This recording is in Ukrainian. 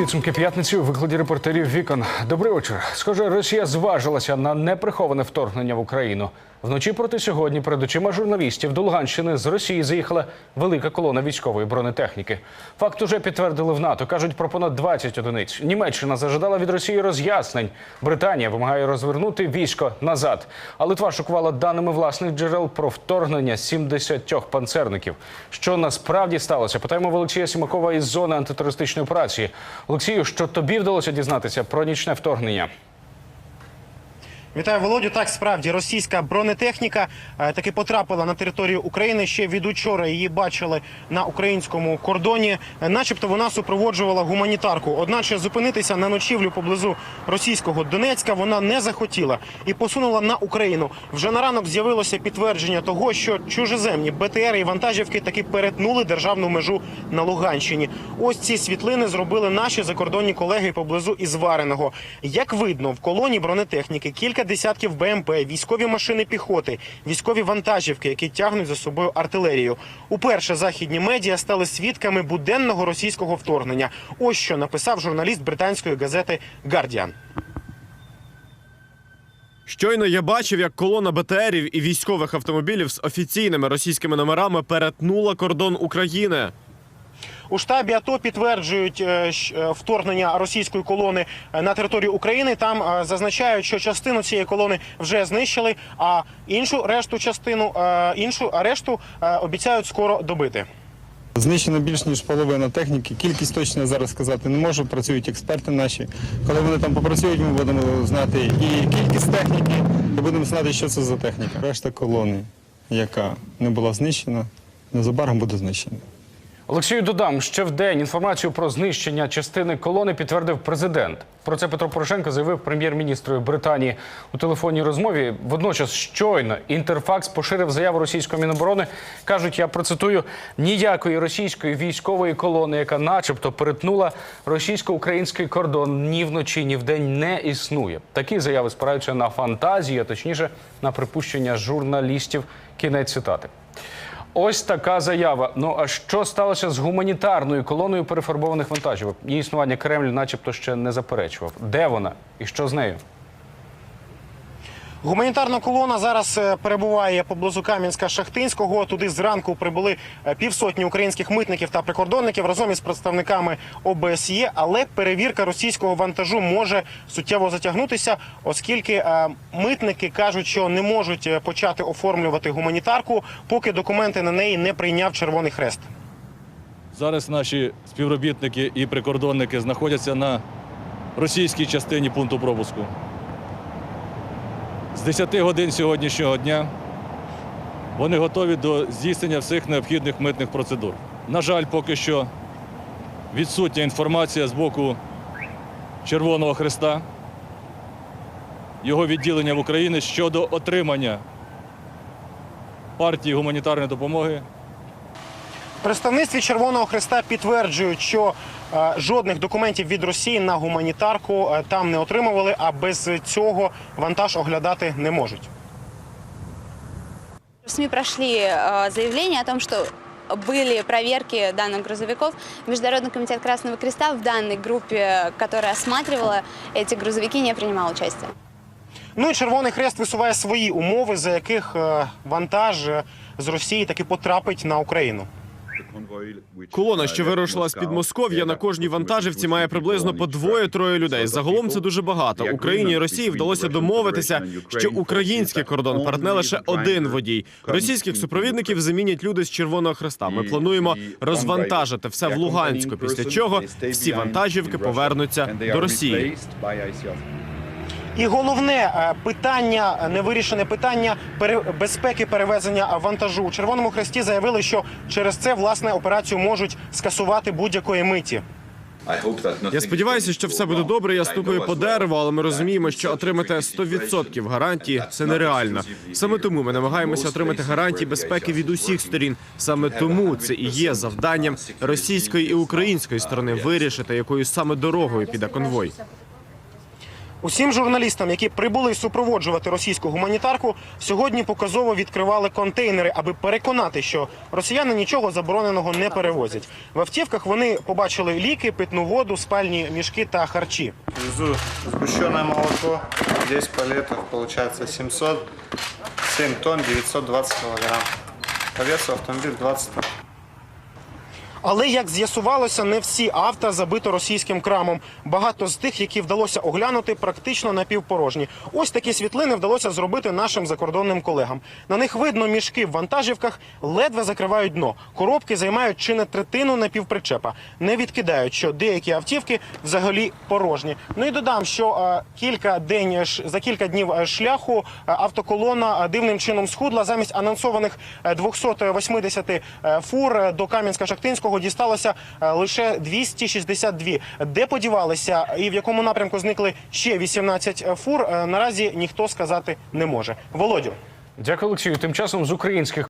Підсумки п'ятниці у викладі репортерів вікон. Добрий вечір. Схоже, Росія зважилася на неприховане вторгнення в Україну. Вночі проти сьогодні перед очима журналістів до Луганщини з Росії заїхала велика колона військової бронетехніки. Факт уже підтвердили в НАТО. кажуть про понад 20 одиниць. Німеччина зажадала від Росії роз'яснень. Британія вимагає розвернути військо назад. А Литва шокувала даними власних джерел про вторгнення 70 панцерників. Що насправді сталося? Питаємо в Олексія Сімакова із зони антитерористичної операції. Олексію, що тобі вдалося дізнатися про нічне вторгнення? Вітаю Володю. Так, справді російська бронетехніка е, таки потрапила на територію України. Ще від учора її бачили на українському кордоні. Е, Начебто вона супроводжувала гуманітарку. Одначе зупинитися на ночівлю поблизу російського Донецька вона не захотіла і посунула на Україну. Вже на ранок з'явилося підтвердження того, що чужеземні БТР і вантажівки таки перетнули державну межу на Луганщині. Ось ці світлини зробили наші закордонні колеги поблизу Ізвареного. Як видно, в колоні бронетехніки кілька десятків БМП, військові машини піхоти, військові вантажівки, які тягнуть за собою артилерію. Уперше західні медіа стали свідками буденного російського вторгнення. Ось що написав журналіст британської газети Гардіан. Щойно я бачив, як колона БТРів і військових автомобілів з офіційними російськими номерами перетнула кордон України. У штабі АТО підтверджують е, е, вторгнення російської колони е, на територію України. Там зазначають, що частину цієї колони вже знищили, а іншу решту частину іншу решту обіцяють скоро добити. Знищено більш ніж половина техніки. Кількість точно зараз сказати не можу. Працюють експерти наші. Коли вони там попрацюють, ми будемо знати і кількість техніки, і будемо знати, що це за техніка. Решта колони, яка не була знищена, незабаром буде знищена. Олексію додам, ще в день інформацію про знищення частини колони підтвердив президент. Про це Петро Порошенко заявив прем'єр-міністру Британії у телефонній розмові. Водночас щойно інтерфакс поширив заяву російської міноборони. кажуть, я процитую ніякої російської військової колони, яка, начебто, перетнула російсько-український кордон ні вночі, ні вдень не існує. Такі заяви спираються на фантазію, а точніше на припущення журналістів. Кінець цитати. Ось така заява. Ну а що сталося з гуманітарною колоною перефарбованих вантажівок? Її існування Кремль, начебто, ще не заперечував. Де вона і що з нею? Гуманітарна колона зараз е, перебуває поблизу Кам'янська-Шахтинського. Туди зранку прибули е, півсотні українських митників та прикордонників разом із представниками ОБСЄ. Але перевірка російського вантажу може суттєво затягнутися, оскільки е, митники кажуть, що не можуть почати оформлювати гуманітарку, поки документи на неї не прийняв Червоний Хрест. Зараз наші співробітники і прикордонники знаходяться на російській частині пункту пропуску. З 10 годин сьогоднішнього дня вони готові до здійснення всіх необхідних митних процедур. На жаль, поки що відсутня інформація з боку Червоного Христа, його відділення в Україні щодо отримання партії гуманітарної допомоги представництві Червоного Хреста підтверджують, що жодних документів від Росії на гуманітарку е, там не отримували, а без цього вантаж оглядати не можуть. В СМИ прошли э, заявление о том, что были проверки данных грузовиков. Международный комитет Красного Креста в данной группе, которая осматривала эти грузовики, не принимал участия. Ну і Червоний Хрест висуває свої умови, за яких е, вантаж е, з Росії таки потрапить на Україну. Колона, що вирушила з під Москов'я, на кожній вантажівці має приблизно по двоє-троє людей. Загалом це дуже багато. Україні і Росії вдалося домовитися, що український кордон перетне лише один водій. Російських супровідників замінять люди з Червоного Хреста. Ми плануємо розвантажити все в Луганську. Після чого всі вантажівки повернуться до Росії. І головне е, питання, невирішене питання безпеки перевезення вантажу. У Червоному Хресті заявили, що через це власне операцію можуть скасувати будь-якої миті. Я сподіваюся, що все буде добре. Я ступаю по дереву, але ми розуміємо, що отримати 100% гарантії це нереально. Саме тому ми намагаємося отримати гарантії безпеки від усіх сторін. Саме тому це і є завданням російської і української сторони вирішити, якою саме дорогою піде конвой. Усім журналістам, які прибули супроводжувати російську гуманітарку, сьогодні показово відкривали контейнери, аби переконати, що росіяни нічого забороненого не перевозять. В автівках вони побачили ліки, питну воду, спальні мішки та харчі. Везу сгущенное молоко, 10 палетов, получается 707 тонн, 920 килограмм. По весу автомобиль 20 тонн. Але як з'ясувалося, не всі авто забито російським крамом. Багато з тих, які вдалося оглянути, практично напівпорожні. Ось такі світлини вдалося зробити нашим закордонним колегам. На них видно мішки в вантажівках, ледве закривають дно. Коробки займають чи не третину напівпричепа. Не відкидають, що деякі автівки взагалі порожні. Ну і додам, що е, кілька день е, за кілька днів е, шляху е, автоколона е, дивним чином схудла замість анонсованих е, 280 е, фур е, до Кам'янська-Шахтинського дісталося е, лише 262. Де подівалися і в якому напрямку зникли ще 18 фур, е, наразі ніхто сказати не може. Володю. Дякую, Олексію. Тим часом з українських